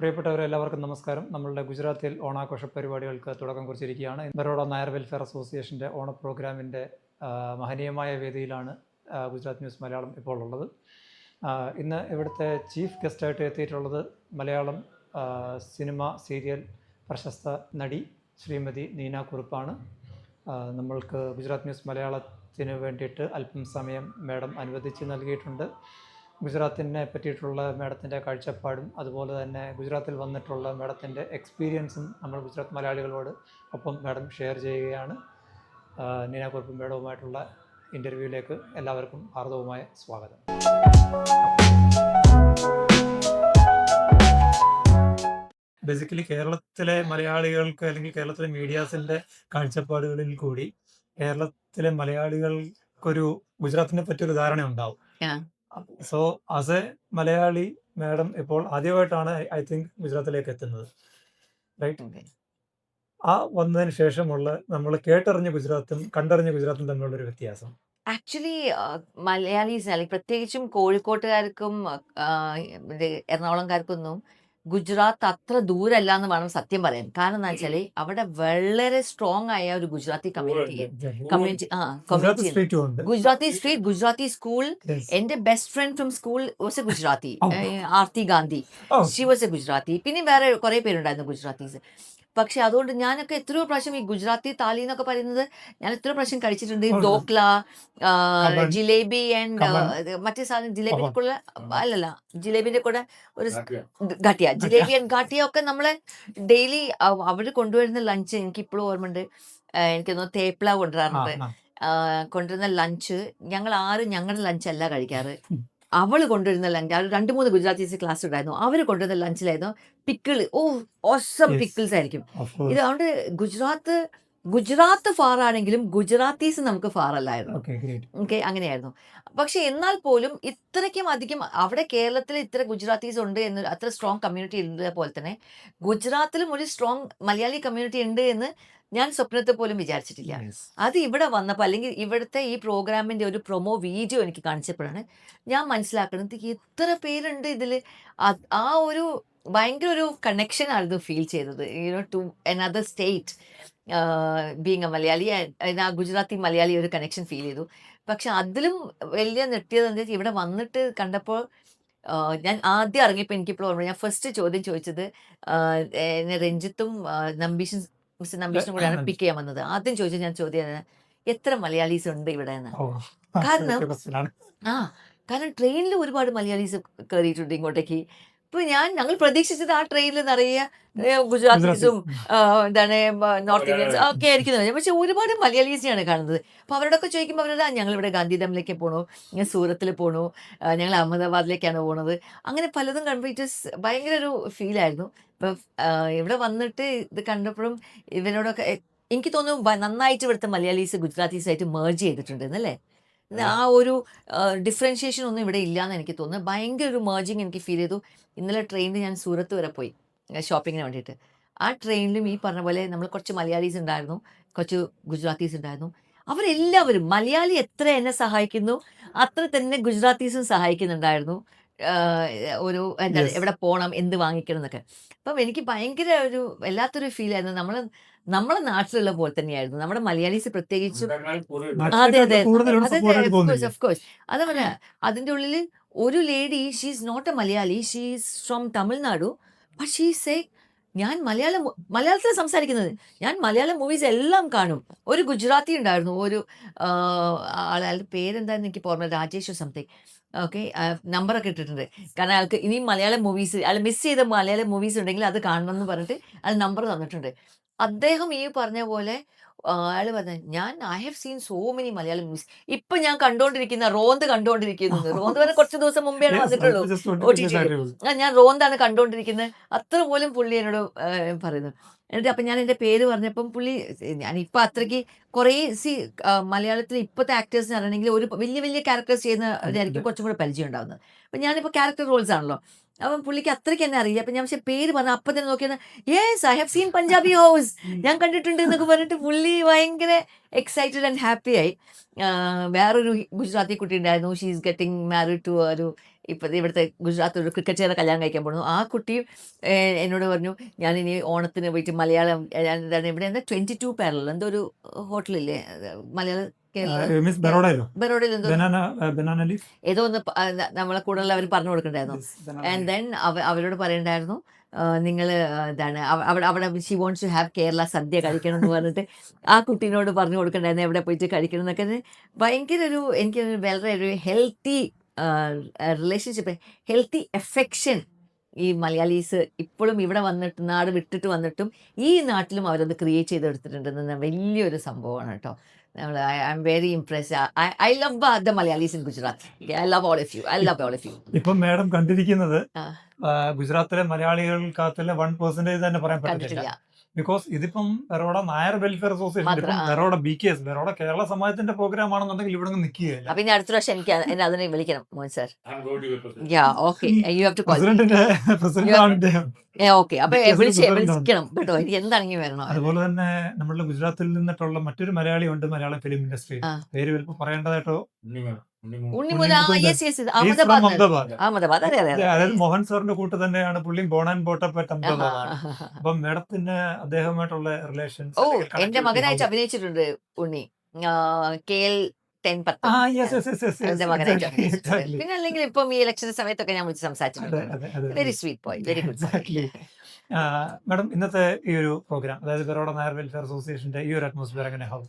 പ്രിയപ്പെട്ടവരെ എല്ലാവർക്കും നമസ്കാരം. നമ്മളുടെ ഗുജറാത്തിൽ ഓണാഘോഷ പരിപാടികൾക്ക് തുടക്കം കുറിച്ചിരിക്കുകയാണ്. ബറോഡ നായർ വെൽഫെയർ അസോസിയേഷന്റെ ഓണ പ്രോഗ്രാമിന്റെ മഹനീയമായ വേദിയിലാണ് ഗുജറാത്ത് ന്യൂസ് മലയാളം ഇപ്പോൾ ഉള്ളത്. ഇന്ന് ഇവിടുത്തെ ചീഫ് ഗസ്റ്റായിട്ട് എത്തിയിട്ടുള്ളത് മലയാളം സിനിമ സീരിയൽ പ്രശസ്ത നടി ശ്രീമതി നീന കുറുപ്പാണ്. നമ്മൾക്ക് ഗുജറാത്ത് ന്യൂസ് മലയാളത്തിന് വേണ്ടിയിട്ട് അല്പം സമയം മാഡം അനുവദിച്ച് നൽകിയിട്ടുണ്ട്. ഗുജറാത്തിനെ പറ്റിയിട്ടുള്ള മേഡത്തിന്റെ കാഴ്ചപ്പാടും അതുപോലെ തന്നെ ഗുജറാത്തിൽ വന്നിട്ടുള്ള മേഡത്തിന്റെ എക്സ്പീരിയൻസും നമ്മൾ ഗുജറാത്ത് മലയാളികളോട് ഒപ്പം മേഡം ഷെയർ ചെയ്യുകയാണ്. നീന കുറുപ്പ് മേഡവുമായിട്ടുള്ള ഇന്റർവ്യൂവിലേക്ക് എല്ലാവർക്കും ഹാർദവുമായ സ്വാഗതം. ബേസിക്കലി കേരളത്തിലെ മലയാളികൾക്ക് അല്ലെങ്കിൽ കേരളത്തിലെ മീഡിയാസിന്റെ കാഴ്ചപ്പാടുകളിൽ കൂടി കേരളത്തിലെ മലയാളികൾക്കൊരു ഗുജറാത്തിനെ പറ്റിയൊരു ധാരണ ഉണ്ടാവും. So as a Malayali madam ഇപ്പോൾ ആദ്യമായിട്ടാണ് ഐ തിങ്ക് ഗുജറാത്തിലേക്ക് എത്തുന്നത്. റൈറ്റ് ആ വന്നതിന് ശേഷമുള്ള നമ്മൾ കേട്ടറിഞ്ഞ ഗുജറാത്തും കണ്ടറിഞ്ഞ ഗുജറാത്തും തമ്മിലുള്ള ഒരു വ്യത്യാസം. ആക്ച്വലി മലയാളീസ് അല്ലെങ്കിൽ പ്രത്യേകിച്ചും കോഴിക്കോട്ടുകാർക്കും എറണാകുളംകാർക്കൊന്നും ഗുജറാത്ത് അത്ര ദൂരല്ല എന്ന് വേണം സത്യം പറയാൻ. കാരണം എന്താ വെച്ചാൽ അവിടെ വളരെ സ്ട്രോങ് ആയ ഒരു ഗുജറാത്തി കമ്മ്യൂണിറ്റി കമ്മ്യൂണിറ്റി ആ community Gujarati street Gujarati school. എന്റെ best friend from school was a Gujarati. Aarti Gandhi. Oh. She was a Gujarati. പിന്നെ വേറെ കുറെ പേരുണ്ടായിരുന്നു ഗുജറാത്തീസ്. പക്ഷെ അതുകൊണ്ട് ഞാനൊക്കെ എത്രയോ പ്രാവശ്യം ഈ ഗുജറാത്തി താലി എന്നൊക്കെ പറയുന്നത് ഞാൻ എത്രയോ പ്രാവശ്യം കഴിച്ചിട്ടുണ്ട്. ഈ. ദോക്ല ജിലേബി ആൻഡ് മറ്റേ സാധനം ജിലേബിന്റെ. കൂടെ അല്ലല്ല ജിലേബിന്റെ കൂടെ ഒരു ഗാട്ടിയ ജിലേബി ആൻഡ് ഗാട്ടിയ ഒക്കെ നമ്മളെ ഡെയിലി അവർ കൊണ്ടുവരുന്ന ലഞ്ച് എനിക്ക് ഇപ്പോഴും ഓർമ്മയുണ്ട്. എനിക്ക് തോന്നുന്നു ആ, കൊണ്ടുവരാറുണ്ട് കൊണ്ടുവരുന്ന ലഞ്ച് ഞങ്ങൾ ആരും ഞങ്ങളുടെ ലഞ്ച് അല്ല കഴിക്കാറ് ഉം. അവൾ കൊണ്ടുവരുന്ന ലഞ്ച് അവർ രണ്ട് മൂന്ന് ഗുജറാത്തീസ് ക്ലാസ് ഉണ്ടായിരുന്നു അവർ കൊണ്ടുവരുന്ന ലഞ്ചിലായിരുന്നു പിക്കിൾ ഓ ഓസം. പിക്കിൾസ് ആയിരിക്കും ഇത് അതുകൊണ്ട് ഗുജറാത്ത് ഗുജറാത്ത് ഫാറാണെങ്കിലും ഗുജറാത്തീസ് നമുക്ക് ഫാറല്ലായിരുന്നു. ഓക്കെ അങ്ങനെയായിരുന്നു പക്ഷെ എന്നാൽ പോലും ഇത്രയ്ക്കും അധികം അവിടെ കേരളത്തിൽ ഇത്ര ഗുജറാത്തീസ് ഉണ്ട് എന്ന് അത്ര സ്ട്രോങ് കമ്മ്യൂണിറ്റി ഉണ്ട് പോലെ തന്നെ ഗുജറാത്തിലും ഒരു സ്ട്രോങ് മലയാളി കമ്മ്യൂണിറ്റി ഉണ്ട് എന്ന് ഞാൻ സ്വപ്നത്തെ പോലും വിചാരിച്ചിട്ടില്ല. അത് ഇവിടെ വന്നപ്പോൾ അല്ലെങ്കിൽ ഇവിടുത്തെ ഈ പ്രോഗ്രാമിന്റെ ഒരു പ്രൊമോ വീഡിയോ എനിക്ക് കാണിച്ചപ്പോഴാണ് ഞാൻ മനസ്സിലാക്കുന്നത് എത്ര പേരുണ്ട് ഇതിൽ ആ ഒരു ഭയങ്കര ഒരു കണക്ഷൻ ആയിരുന്നു ഫീൽ ചെയ്തത്. You know to another state being a Malayali Gujarati Malayali ഒരു കണക്ഷൻ ഫീൽ ചെയ്തു. പക്ഷെ അതിലും വലിയ നെട്ടിയത് എന്താ ഇവിടെ വന്നിട്ട് കണ്ടപ്പോൾ ഞാൻ ആദ്യം ഇറങ്ങിയപ്പോൾ എനിക്കിപ്പോൾ ഓർമ്മ ഞാൻ ഫസ്റ്റ് ചോദ്യം ചോദിച്ചത് എന്നെ രഞ്ജിത്തും നമ്പീഷൻ മിസ്റ്റർ നമ്പീഷനും കൂടെയാണ് ആണ് പിക്ക് ചെയ്യാൻ വന്നത്. ആദ്യം ചോദിച്ചത് ഞാൻ ചോദ്യം എത്ര മലയാളീസ് ഉണ്ട് ഇവിടെ എന്ന്. കാരണം-. ആ കാരണം ട്രെയിനിൽ ഒരുപാട് മലയാളീസ് കയറിയിട്ടുണ്ട് ഇങ്ങോട്ടേക്ക്. ഇപ്പൊ ഞാൻ ഞങ്ങൾ പ്രതീക്ഷിച്ചത് ആ ട്രെയിനിൽ നിറയെ ഗുജറാത്തീസും എന്താണ് നോർത്ത് ഇന്ത്യൻസ് ഒക്കെ ആയിരിക്കും പക്ഷെ ഒരുപാട് മലയാളീസിനെയാണ് കാണുന്നത്. അപ്പൊ അവരോടൊക്കെ ചോദിക്കുമ്പോൾ അവരുടെ ഞങ്ങൾ ഇവിടെ ഗാന്ധിധാമിലേക്ക് പോണു ഞാൻ സൂറത്തിൽ പോണു ഞങ്ങൾ അഹമ്മദാബാദിലേക്കാണ് പോണത്. അങ്ങനെ പലതും കണ്ടപ്പോൾ ഇറ്റ് ഇസ് ഭയങ്കര ഒരു ഫീലായിരുന്നു ഇപ്പൊ ഇവിടെ വന്നിട്ട് ഇത് കണ്ടപ്പോഴും ഇവരോടൊക്കെ എനിക്ക് തോന്നുന്നു നന്നായിട്ട് ഇവിടുത്തെ മലയാളീസ് ഗുജറാത്തീസ് ആയിട്ട് മേർജ് ചെയ്തിട്ടുണ്ട് എന്നല്ലേ ആ ഒരു ഡിഫറൻഷിയേഷൻ ഒന്നും ഇവിടെ ഇല്ല എന്ന് എനിക്ക് തോന്നുന്നു. ഭയങ്കര ഒരു മേർജിങ് എനിക്ക് ഫീൽ ചെയ്തു. ഇന്നലെ ട്രെയിനിൽ ഞാൻ സൂറത്ത് വരെ പോയി ഷോപ്പിങ്ങിന് വേണ്ടിയിട്ട്. ആ ട്രെയിനിലും ഈ പറഞ്ഞ പോലെ നമ്മൾ കുറച്ച് മലയാളീസ് ഉണ്ടായിരുന്നു കുറച്ച് ഗുജറാത്തീസ് ഉണ്ടായിരുന്നു. അവരെല്ലാവരും മലയാളി എത്ര എന്നെ സഹായിക്കുന്നു അത്ര തന്നെ ഗുജറാത്തീസും സഹായിക്കുന്നുണ്ടായിരുന്നു. ഒരു എന്താ. എവിടെ പോകണം എന്ത് വാങ്ങിക്കണം എന്നൊക്കെ. അപ്പം എനിക്ക് ഭയങ്കര ഒരു വല്ലാത്തൊരു ഫീൽ ആയിരുന്നു. നമ്മൾ നമ്മളെ നാട്ടിലുള്ള പോലെ തന്നെയായിരുന്നു. നമ്മുടെ മലയാളീസ് പ്രത്യേകിച്ചും അതെ അതെ. കൂടുതലുള്ള അതെ ഓഫ് കോഴ്സ് അത് പറയാ അതിന്റെ ഉള്ളിൽ ഒരു lady she is not a Malayali she is from Tamil Nadu but she A ഞാൻ മലയാളം മലയാളത്തിൽ സംസാരിക്കുന്നത്. ഞാൻ മലയാളം മൂവീസ് എല്ലാം കാണും. ഒരു ഗുജറാത്തി ഉണ്ടായിരുന്നു. ഒരു ആൾ അയാളുടെ പേരെന്തായിരുന്നു എനിക്ക് ഓർമ്മ രാജേഷ് സംതിങ് ഓക്കെ നമ്പറൊക്കെ ഇട്ടിട്ടുണ്ട്. കാരണം അയാൾക്ക് ഇനിയും മലയാളം മൂവീസ് അയാൾ മിസ് ചെയ്ത മലയാളം മൂവീസ് ഉണ്ടെങ്കിൽ അത് കാണണം എന്ന് പറഞ്ഞിട്ട് അയാൾ നമ്പർ തന്നിട്ടുണ്ട്. അദ്ദേഹം ഈ പറഞ്ഞ പോലെ അയാൾ പറഞ്ഞ ഞാൻ I have seen so many Malayalam movies ഇപ്പൊ ഞാൻ കണ്ടോണ്ടിരിക്കുന്ന റോന്ത് കണ്ടോണ്ടിരിക്കുന്നത് റോന്ത് വരെ കുറച്ച് ദിവസം മുമ്പെയാണ് വന്നിട്ടുള്ളൂ അത് just 20 OTT years ആയിട്ടേ ഉള്ളൂ. ആ, ഞാൻ റോന്താണ് കണ്ടോണ്ടിരിക്കുന്നത്. അത്ര പോലും പുള്ളി എന്നോട് പറയുന്നത് പറയുന്നു. എന്നിട്ട് അപ്പം ഞാൻ എന്റെ പേര് പറഞ്ഞപ്പം പുള്ളി ഞാൻ ഇപ്പൊ അത്രയ്ക്ക് കുറേ സി മലയാളത്തിൽ ഇപ്പോഴത്തെ ആക്ടേഴ്സിന് അറിയണമെങ്കിൽ ഒരു വലിയ വലിയ ക്യാരക്ടേഴ്സ് ചെയ്യുന്നവരായിരിക്കും കുറച്ചും കൂടെ പരിചയം ഉണ്ടാവുന്നത്. അപ്പം ഞാനിപ്പോൾ ക്യാരക്ടർ റോൾസ് ആണല്ലോ. അപ്പം പുള്ളിക്ക് അത്രയ്ക്ക് എന്നെ അറിയില്ല. അപ്പൊ ഞാൻ പക്ഷെ പേര് പറഞ്ഞ അപ്പൊ തന്നെ നോക്കിയത് yes I have seen Punjabi House ഞാൻ കണ്ടിട്ടുണ്ട് എന്നൊക്കെ പറഞ്ഞിട്ട് പുള്ളി ഭയങ്കര എക്സൈറ്റഡ് ആൻഡ് ഹാപ്പി ആയി. വേറൊരു ഗുജറാത്തി കുട്ടി ഉണ്ടായിരുന്നു. She is getting married to ഒരു ഇപ്പം ഇവിടുത്തെ ഗുജറാത്ത് ഒരു ക്രിക്കറ്റുകാരെ കല്യാണം കഴിക്കാൻ പോകുന്നു ആ കുട്ടി എന്നോട് പറഞ്ഞു ഞാൻ ഇനി ഓണത്തിന് പോയിട്ട് മലയാളം എന്താണ് ഇവിടെ എന്താ ട്വന്റി ടു പേരൽ എന്തോ ഒരു ഹോട്ടലില്ലേ? മലയാളം മിസ് ബറോഡയിൽ ഏതോ ഒന്ന് നമ്മളെ കൂടുതൽ അവർ പറഞ്ഞു കൊടുക്കണ്ടായിരുന്നു. ആൻഡ് ദെൻ അവരോട് പറയണ്ടായിരുന്നു നിങ്ങൾ അവ- അവിടെ അവിടെ she wants to have Kerala sadhya കഴിക്കണം എന്ന് പറഞ്ഞിട്ട് ആ കുട്ടീനോട് പറഞ്ഞു കൊടുക്കണ്ടായിരുന്നു എവിടെ പോയിട്ട് കഴിക്കണം എന്നൊക്കെ ഭയങ്കര ഒരു എനിക്ക് വളരെ ഒരു ഹെൽത്തി റിലേഷൻഷിപ്പ് ഹെൽത്തി എഫെക്ഷൻ ഈ മലയാളീസ് ഇപ്പോഴും ഇവിടെ വന്നിട്ട് നാട് വിട്ടിട്ട് വന്നിട്ടും ഈ നാട്ടിലും അവരത് ക്രിയേറ്റ് ചെയ്തെടുത്തിട്ടുണ്ടെന്ന് വലിയൊരു സംഭവമാണ് കേട്ടോ. നമ്മൾ I am very impress I love the Malayalis in Gujarat I love all of you I love all of you ഇപ്പം മാഡം കണ്ടിരിക്കുന്നത് ഗുജറാത്തിലെ മലയാളികൾക്കകത്തിലെ വൺ പെർസെന്റേജ് തന്നെ പറയാൻ കണ്ടിട്ടില്ല. ബിക്കോസ് ഇതിപ്പം വെറോടെ നായർ വെൽഫെയർ അസോസിയേഷൻ ഇപ്പം ബി കെ എസ് വെറോടെ കേരള സമാജത്തിന്റെ പ്രോഗ്രാം ആണെന്നുണ്ടെങ്കിൽ ഇവിടെ നിൽക്കുകയല്ല അപ്പൊ ഇനി അടുത്ത പ്രാവശ്യം എനിക്ക് എന്നെ അതിനെ വിളിക്കണം മോൻ sir. Yeah okay you have to പ്രസിഡന്റിന്റെ പ്രസിഡന്റ് ഓക്കെ അപ്പൊ വിളിച്ച്. വിളിക്കണം കേട്ടോ. എനിക്ക് എന്താണെങ്കിൽ വരണം അതുപോലെ തന്നെ നമ്മളുടെ ഗുജറാത്തിൽ നിന്നിട്ടുള്ള മറ്റൊരു മലയാളി ഉണ്ട് മലയാള ഫിലിം ഇൻഡസ്ട്രി. പേര് ചിലപ്പോൾ പറയേണ്ടതായിട്ടോ മോഹൻ സാറിന്റെ കൂട്ട് തന്നെയാണ് പുള്ളി ബോൺ ആൻഡ് ബോട്ടപ്പ് ആഹാ. അഹമ്മദാബാദ് അപ്പം മേഡത്തിന് അദ്ദേഹവുമായിട്ടുള്ള റിലേഷൻ ഓ എന്റെ മകനായിട്ട് അഭിനയിച്ചിട്ടുണ്ട് ഉണ്ണി. കെ എൽ ടെൻ പത്ത്. പിന്നെ അല്ലെങ്കിൽ ഇപ്പം ഈ ഇലക്ഷൻ സമയത്തൊക്കെ ഞാൻ വിളിച്ച് സംസാരിച്ചിട്ടുണ്ട്. Very sweet boy very good. Madam ഇന്നത്തെ ഈ ഒരു പ്രോഗ്രാം അതായത് ബറോഡ നായർ വെൽഫെയർ അസോസിയേഷന്റെ ഈ ഒരു അറ്റ്മോസ്ഫിയർ എങ്ങനെ ഹൗ?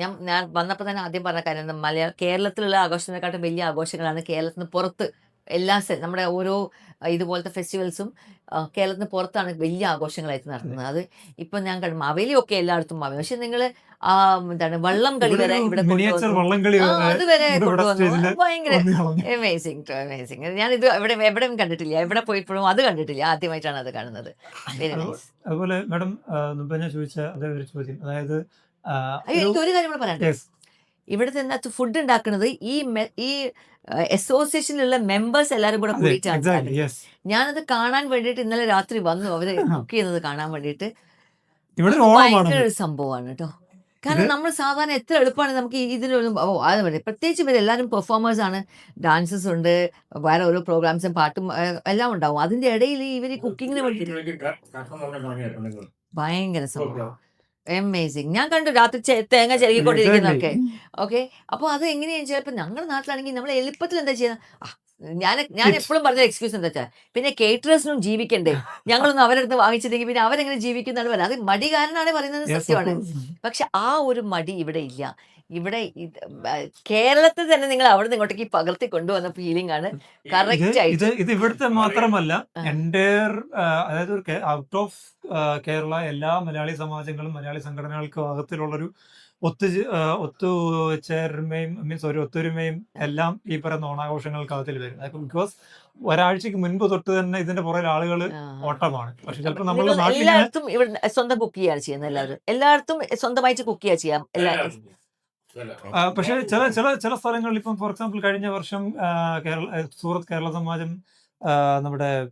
ഞാൻ ഞാൻ വന്നപ്പോൾ തന്നെ ആദ്യം പറഞ്ഞ കാര്യം മലയാള കേരളത്തിലുള്ള ആഘോഷത്തിനെക്കാട്ടും വലിയ ആഘോഷങ്ങളാണ് കേരളത്തിന് പുറത്ത് എല്ലാ നമ്മുടെ ഓരോ ഇതുപോലത്തെ ഫെസ്റ്റിവൽസും കേരളത്തിന് പുറത്താണ് വലിയ ആഘോഷങ്ങളായിട്ട് നടത്തുന്നത് അത് ഇപ്പം ഞാൻ കണ്ടു മാവേലി ഒക്കെ എല്ലായിടത്തും മാവേലി. പക്ഷെ നിങ്ങൾ ആ എന്താണ് വള്ളം കളി വരെ ഇവിടെ അതുവരെ കൊണ്ടുവന്നു. ഭയങ്കര. അമേസിങ് ടു അമേസിങ് ഞാൻ ഇത് എവിടെ എവിടെയും കണ്ടിട്ടില്ല. എവിടെ പോയിപ്പോഴും അത് കണ്ടിട്ടില്ല. ആദ്യമായിട്ടാണ് അത് കാണുന്നത്. അതുപോലെ മാഡം ഞാൻ ചോദിച്ച അതേ ഒരു ചോദ്യം. അതായത് എനിക്ക് ഒരു കാര്യം കൂടെ പറയാം ഇവിടെ ഇവിടുത്തെ അതിനകത്ത് ഫുഡ് ഉണ്ടാക്കുന്നത് ഈ ഈ അസോസിയേഷനിലുള്ള മെമ്പേഴ്സ് എല്ലാവരും കൂടെ അതെ, കൂടിയിട്ടാണ്. ഞാനത് കാണാൻ വേണ്ടിയിട്ട് ഇന്നലെ രാത്രി വന്നു. അവർ. കുക്ക് ചെയ്യുന്നത് കാണാൻ വേണ്ടിയിട്ട്. ഇവിടെ ഒരു ഓണമാണ് ഭയങ്കര ഒരു സംഭവമാണ് കേട്ടോ. കാരണം നമ്മൾ സാധാരണ എത്ര എളുപ്പമാണ് നമുക്ക് ഈ ഇതിലൊന്നും ഓ അത് മതി. പ്രത്യേകിച്ച് ഇവർ എല്ലാവരും പെർഫോമേഴ്സ് ആണ്. ഡാൻസസ് ഉണ്ട്. വേറെ ഓരോ പ്രോഗ്രാംസും പാട്ടും എല്ലാം ഉണ്ടാവും. അതിന്റെ ഇടയിൽ ഇവർ കുക്കിങ്ങിന് വേണ്ടി ഭയങ്കര സംഭവം. അമേസിങ് ഞാൻ കണ്ടു രാത്രി തേങ്ങ ചെറുകിക്കൊണ്ടിരിക്കുന്നതൊക്കെ exactly. ഓക്കെ അപ്പൊ അത് എങ്ങനെയാണ് ചിലപ്പോൾ ഞങ്ങളുടെ നാട്ടിലാണെങ്കിൽ നമ്മൾ എളുപ്പത്തിൽ എന്താ ചെയ്യുന്നത് ഞാൻ ഞാൻ എപ്പോഴും പറഞ്ഞ എക്സ്ക്യൂസ് എന്താ വെച്ചാൽ പിന്നെ കേറ്ററേഴ്സിനും ജീവിക്കണ്ടേ? ഞങ്ങളൊന്നും അവരുടെ അടുത്ത് വാങ്ങിച്ചില്ലെങ്കിൽ പിന്നെ അവരെങ്ങനെ ജീവിക്കുന്നതാണ് പറയുന്നത്. അത് മടി കാരനാണ് പറയുന്നത് സത്യമാണ്. പക്ഷെ ആ ഒരു മടി ഇവിടെ ഇല്ല. ഇവിടെ കേരളത്തിൽ തന്നെ നിങ്ങൾ അവിടെ നിന്ന് ഇങ്ങോട്ടേക്ക് പകർത്തി കൊണ്ടുവന്ന ഫീലിംഗ് ആണ് ഇത് കറക്റ്റ് ആയിട്ട് ഇത് ഇവിടുത്തെ മാത്രമല്ല എന്റെ അതായത് ഒരു ഔട്ട് ഓഫ് കേരള എല്ലാ മലയാളി സമാജങ്ങളും മലയാളി സംഘടനകൾക്കും അകത്തിലുള്ളൊരു ഒത്തു ഒത്തു ചേർമയും മീൻസ് ഒരു ഒത്തൊരുമയും എല്ലാം ഈ പറയുന്ന ഓണാഘോഷങ്ങൾക്കകത്തിൽ വരും. ബിക്കോസ് ഒരാഴ്ചക്ക് മുൻപ് തൊട്ട് തന്നെ ഇതിന്റെ പുറകിൽ ആളുകൾ ഓട്ടമാണ്. പക്ഷെ ചിലപ്പോൾ നമ്മൾ എല്ലായിടത്തും ഇവിടെ സ്വന്തം കുക്ക് ചെയ്യാണ് ചെയ്യുന്നത് എല്ലാവരും. എല്ലായിടത്തും സ്വന്തമായിട്ട് കുക്ക് ചെയ്യാ ചെയ്യാം. എല്ലാ അല്ല. ആ, പക്ഷേ ചില ചില ചില സ്ഥലങ്ങളിൽ ഇപ്പം ഫോർ എക്സാമ്പിൾ കഴിഞ്ഞ വർഷം കേരള സൂറത്ത് കേരള സമാജം നമ്മുടെ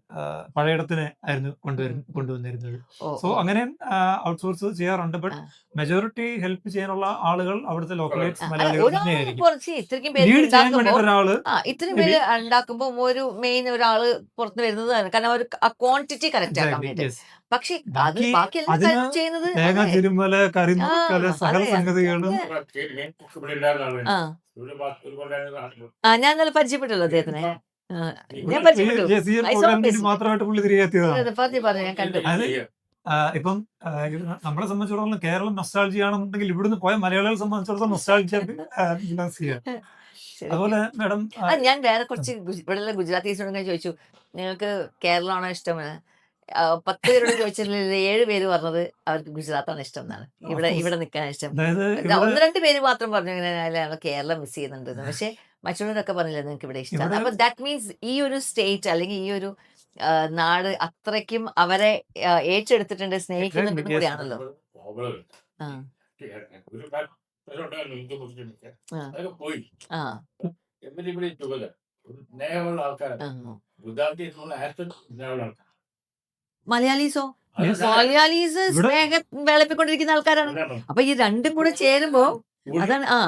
പഴയിടത്തിന് ആയിരുന്നു കൊണ്ടുവരുന്ന കൊണ്ടുവന്നിരുന്നത്. സോ. അങ്ങനെ ഔട്ട്സോഴ്സ് ചെയ്യാറുണ്ട്. ബട്ട്. മെജോറിറ്റി ഹെൽപ്പ് ചെയ്യാനുള്ള ആളുകൾ അവിടുത്തെ ലോക്കലൈറ്റ്സ് മലയാളികൾ ഒരാൾ ഇത്രയും പേര് ഉണ്ടാക്കുമ്പോൾ ഒരു മെയിൻ ഒരാൾ പുറത്ത് വരുന്നതാണ് കാരണം ഒരു ക്വാണ്ടിറ്റി കറക്റ്റ് ആക്കാൻ വേണ്ടി പക്ഷെ അത് ബാക്കി എല്ലാം ചെയ്യുന്നത് തേങ്ങ. തിരുമല കറി സകല സംഗതികളും. ആ. ഞാൻ നല്ല പരിചയപ്പെട്ടല്ലോ അദ്ദേഹത്തിനെ. ഞാൻ പരിചയപ്പെട്ടു ഇപ്പം നമ്മളെ സംബന്ധിച്ചിടത്തോളം കേരളം നൊസ്റ്റാൾജി ആണെന്നുണ്ടെങ്കിൽ ഇവിടുന്ന് പോയ മലയാളികളെ സംബന്ധിച്ചിടത്തോളം നൊസ്റ്റാൾജി. അതുപോലെ മാഡം ഞാൻ വേറെ കുറച്ച് ഇവിടെ ഗുജറാത്തി ഗുജറാത്തീസിനോട് ചോദിച്ചു നിങ്ങൾക്ക് കേരളമാണോ ഇഷ്ടം? എന്ന്?" ആ, പത്ത് പേരോട് ചോദിച്ചിട്ടില്ല ഏഴ് പേര് പറഞ്ഞത് അവർക്ക് ഗുജറാത്താണ് ഇഷ്ടം എന്നാണ്. ഇവിടെ ഇവിടെ നിൽക്കാൻ ഇഷ്ടം. അതായത് ഒന്ന് രണ്ട് പേര് മാത്രം പറഞ്ഞു ഇങ്ങനെ കേരളം മിസ് ചെയ്യുന്നുണ്ട് പക്ഷെ മറ്റുള്ളവരൊക്കെ പറഞ്ഞില്ല നിങ്ങൾക്ക് ഇവിടെ ഇഷ്ടമാണ് അപ്പൊ ദാറ്റ് മീൻസ് ഈ ഒരു സ്റ്റേറ്റ് അല്ലെങ്കിൽ ഈ ഒരു നാട് അത്രയ്ക്കും അവരെ ഏറ്റെടുത്തിട്ടുണ്ട് സ്നേഹിക്കുന്നുണ്ട്. കൂടിയാണല്ലോ. മലയാളീസോ. മലയാളീസ് സ്നേഹം വിളപ്പിക്കൊണ്ടിരിക്കുന്ന ആൾക്കാരാണ്. അപ്പൊ ഈ രണ്ടും കൂടെ ചേരുമ്പോ അതാണ് ആ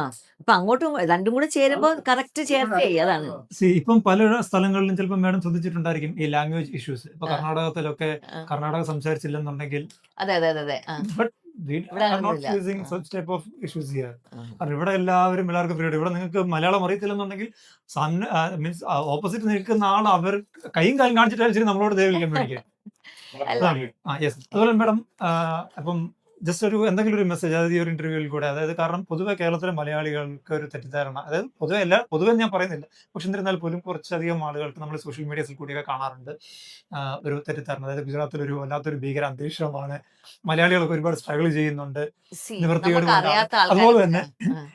അപ്പൊ അങ്ങോട്ടും രണ്ടും കൂടെ ചേരുമ്പോ കറക്റ്റ് ചേർത്തേ അതാണ്. ഇപ്പം പല സ്ഥലങ്ങളിലും ചിലപ്പോൾ മാഡം ശ്രദ്ധിച്ചിട്ടുണ്ടായിരിക്കും ഈ ലാംഗ്വേജ് ഇഷ്യൂസ്. ഇപ്പൊ കർണാടകത്തിലൊക്കെ കർണാടക സംസാരിച്ചില്ലെന്നുണ്ടെങ്കിൽ അതെ അതെ അതെ അതെ. ഇവിടെ എല്ലാവരും എല്ലാവർക്കും ഫ്രീഡം ഇവിടെ നിങ്ങൾക്ക് മലയാളം അറിയത്തില്ലെന്നുണ്ടെങ്കിൽ മീൻസ് ഓപ്പോസിറ്റ് നിൽക്കുന്ന ആൾ അവർ കൈയും കാലും കാണിച്ചിട്ടായാലും ശരി നമ്മളോട് ദേവിക്കാൻ വേണ്ടി അല്ല. യെസ് അതുപോലെ മാഡം അപ്പം ജസ്റ്റ് ഒരു എന്തെങ്കിലും ഒരു മെസ്സേജ് അതായത് ഈ ഒരു ഇന്റർവ്യൂവിൽ കൂടെ അതായത് കാരണം പൊതുവെ കേരളത്തിലെ മലയാളികൾക്ക് ഒരു തെറ്റിദ്ധാരണ അതായത് പൊതുവെ എല്ലാ പൊതുവെ ഞാൻ പറയുന്നില്ല പക്ഷെ എന്നിരുന്നാൽ പോലും കുറച്ചധികം ആളുകൾക്ക് നമ്മൾ സോഷ്യൽ മീഡിയസിൽ കൂടിയൊക്കെ കാണാറുണ്ട്. ഒരു തെറ്റിദ്ധാരണ അതായത് ഗുജറാത്തിൽ ഒരു വല്ലാത്തൊരു ഭീകര അന്തരീക്ഷമാണ്. മലയാളികളൊക്കെ ഒരുപാട് സ്ട്രഗിൾ ചെയ്യുന്നുണ്ട്. നിവൃത്തികേട്. അതുപോലെ തന്നെ.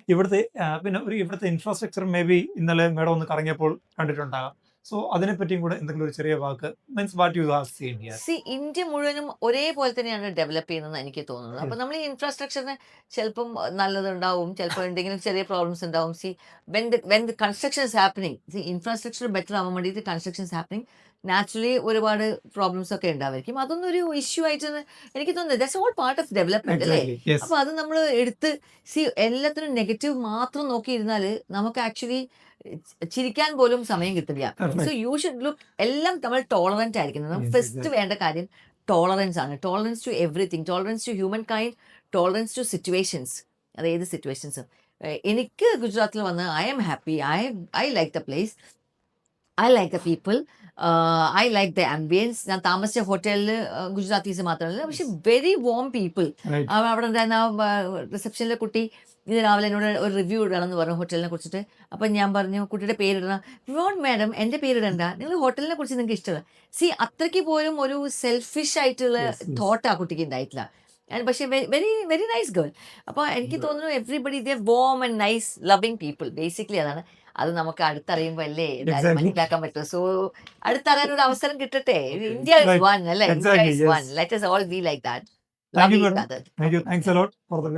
ഇവിടുത്തെ പിന്നെ ഒരു ഇവിടുത്തെ ഇൻഫ്രാസ്ട്രക്ചർ മേ ബി ഇന്നലെ മേഡം ഒന്ന് കറങ്ങിയപ്പോൾ കണ്ടിട്ടുണ്ടാകാം. സോ അതിനെപ്പറ്റിയും കൂടെ എന്തെങ്കിലും ഒരു ചെറിയ വാക്ക് means what you have seen here see India മുഴുവനും ഒരേപോലെ തന്നെയാണ് ഡെവലപ്പ് ചെയ്യുന്നത് എനിക്ക് തോന്നുന്നത്. അപ്പൊ നമ്മൾ ഈ ഇൻഫ്രാസ്ട്രക്ചറിന് ചിലപ്പം നല്ലതുണ്ടാവും ചിലപ്പോൾ എന്തെങ്കിലും ചെറിയ പ്രോബ്ലംസ് ഉണ്ടാവും. See when the when the construction is happening see infrastructure better ആവാൻ വേണ്ടിയിട്ട് കൺസ്ട്രക്ഷൻ ഹാപ്പനിങ് നാച്ചുറലി ഒരുപാട് പ്രോബ്ലംസ് ഒക്കെ ഉണ്ടാവായിരിക്കും. അതൊന്നും ഒരു ഇഷ്യൂ ആയിട്ട് എനിക്ക് തോന്നുന്നത് that's all part of development അല്ലേ? അപ്പൊ അത് നമ്മൾ എടുത്ത് സി എല്ലാത്തിനും നെഗറ്റീവ് മാത്രം നോക്കിയിരുന്നാൽ നമുക്ക് ആക്ച്വലി ചിരിക്കാൻ പോലും സമയം കിട്ടില്ല. സോ യു ഷുഡ് ലുക്ക് എല്ലാം നമ്മൾ ടോളറന്റ് ആയിരിക്കുന്നത് നമുക്ക് ഫസ്റ്റ് വേണ്ട കാര്യം ടോളറൻസ് ആണ്. Tolerance to everything tolerance to human kind tolerance to situations അതായത് സിറ്റുവേഷൻസ് സിറ്റുവേഷൻസും എനിക്ക് ഗുജറാത്തിൽ വന്ന് I am happy I I like the place I like the people I like the ambience ഞാൻ താമസിച്ച ഹോട്ടലിൽ ഗുജറാത്തീസ് മാത്രമല്ല പക്ഷെ വെരി വോം പീപ്പിൾ അവിടെ ഉണ്ടായിരുന്ന റിസപ്ഷനിലെ കുട്ടി ഇത് രാവിലെ എന്നോട് ഒരു റിവ്യൂ ഇടണമെന്ന് പറഞ്ഞു ഹോട്ടലിനെ കുറിച്ചിട്ട്. അപ്പം ഞാൻ പറഞ്ഞു കുട്ടിയുടെ പേരിടണം. നോട്ട് മാഡം എന്റെ പേരിടണ്ട. നിങ്ങൾ ഹോട്ടലിനെ കുറിച്ച് നിങ്ങൾക്ക് ഇഷ്ടമല്ല. സി അത്രയ്ക്ക് പോലും ഒരു സെൽഫിഷ് ആയിട്ടുള്ള. തോട്ട് ആ കുട്ടിക്ക് ഉണ്ടായിട്ടില്ല. പക്ഷേ വെരി വെരി നൈസ് ഗേൾ അപ്പോൾ എനിക്ക് തോന്നുന്നു everybody the warm and nice loving people basically അതാണ്. അത് നമുക്ക് അടുത്തറിയുമ്പോ അല്ലേ മനസ്സിലാക്കാൻ പറ്റും. സോ അടുത്തറിയാൻ ഒരു അവസരം കിട്ടട്ടെ. ഇന്ത്യ ഇസ് വൺ അല്ലേ? India is like that all be like that for the